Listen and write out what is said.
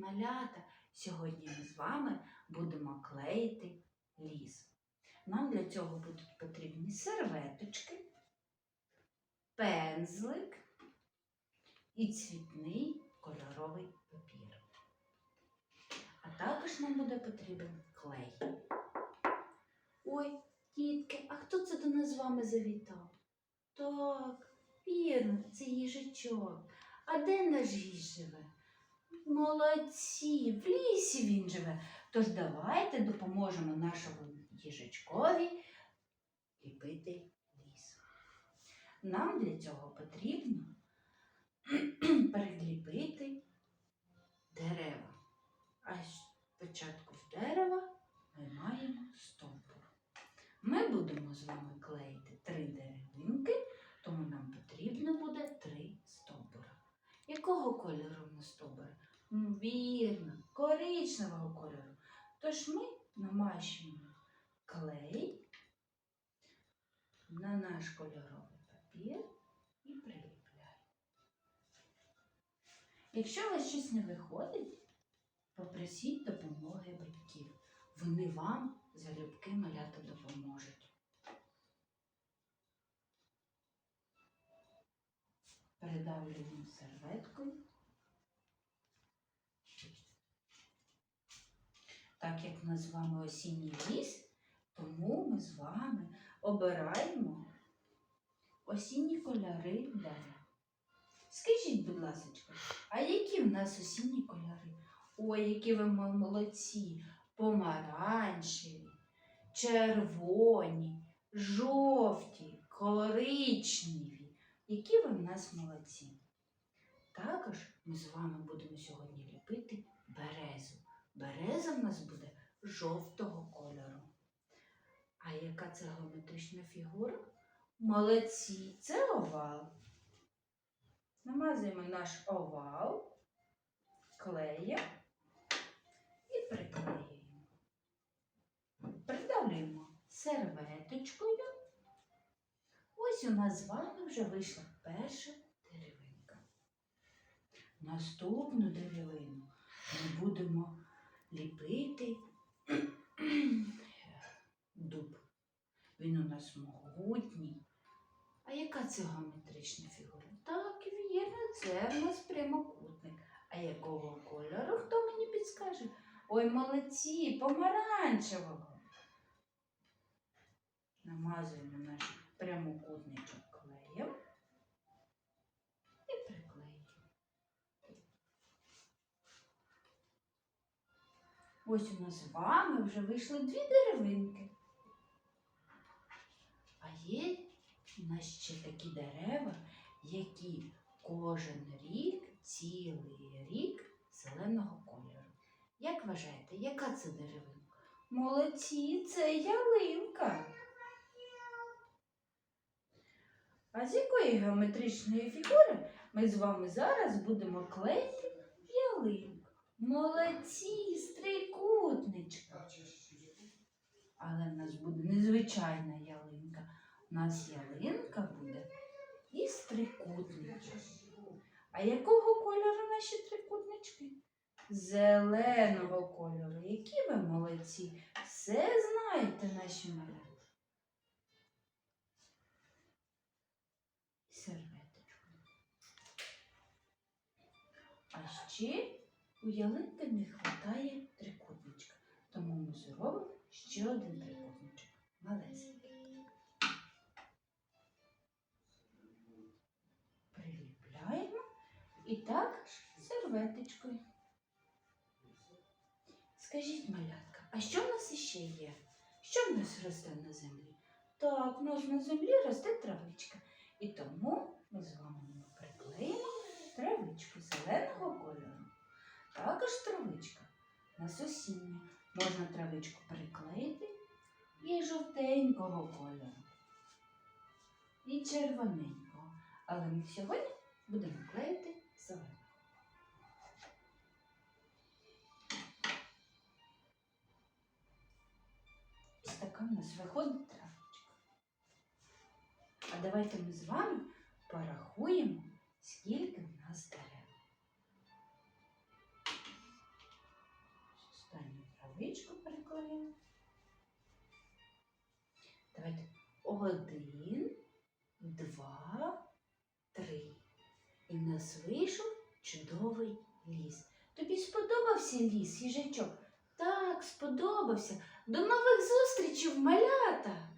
малята! Сьогодні ми з вами будемо клеїти ліс. Нам для цього будуть потрібні серветочки, пензлик і цвітний кольоровий папір. А також нам буде потрібен клей. Ой, дітки, а хто це до нас з вами завітав? Так, вірно, це їжачок. А де наш їж живе? Молодці, в лісі він живе. Тож давайте допоможемо нашому їжачкові ліпити ліс. Нам для цього потрібно переліпити дерева. А спочатку з дерева ми маємо стовбур. Ми будемо з вами клеїти три деревинки, тому нам потрібно буде три стовбура. Якого кольору нас стовбури? Вірно, коричневого кольору. Тож ми намащуємо клей на наш кольоровий папір і приліпляємо. Якщо у вас щось не виходить, попросіть допомоги батьків. Вони вам залюбки малята допоможуть. Передавлюємо серветкою. Так як ми з вами осінній ліс, тому ми з вами обираємо осінні кольори дерев. Скажіть, будь ласка, а які в нас осінні кольори? Ой, які ви молодці! Помаранчеві, червоні, жовті, коричневі. Які ви в нас молодці. Також ми з вами будемо сьогодні ліпити. Береза в нас буде жовтого кольору. А яка це геометрична фігура? Молодці, це овал. Намазуємо наш овал клеєм і приклеюємо. Придавлюємо серветочкою. Ось у нас з вами вже вийшла перша деревинка. Наступну деревину ми будемо ліпити дуб. Він у нас могутній. А яка це геометрична фігура? Так, вірно, це в нас прямокутник. А якого кольору? Хто мені підскаже? Ой, молодці, помаранчевого. Намазуємо наш прямокутничок клеєм і приклеюємо. Ось у нас з вами вже вийшли дві деревинки. А є у нас ще такі дерева, які кожен рік, цілий рік зеленого кольору. Як вважаєте, яка це деревинка? Молодці, це ялинка. А з якої геометричної фігури ми з вами зараз будемо клеїти ялинку? Молодці, з трикутничка. Але в нас буде незвичайна ялинка. У нас ялинка буде із трикутничком. А якого кольору наші трикутнички? Зеленого кольору. Які ви молодці. Все знаєте, наші малята. Серветочку. А ще у ялинки не вистачає трикутничка. Тому ми зробимо ще один трикутничок. Малесенький. Приліпляємо і також серветочкою. Скажіть, малятка, а що в нас іще є? Що в нас росте на землі? Так, у нас на землі росте травичка. І тому ми з вами приклеїмо травичку зеленого кольору. Також травичка у нас осіння. Можна травичку приклеїти і жовтенького кольору, і червоненького. Але ми сьогодні будемо клеїти зеленого. Ось така в нас виходить травичка. А давайте ми з вами порахуємо, скільки в нас дерев. Останню травичку приклеїмо. Давайте один, два, три. І в нас вийшов чудовий ліс. Тобі сподобався ліс, їжачок? Так, сподобався. До нових зустрічей, малята!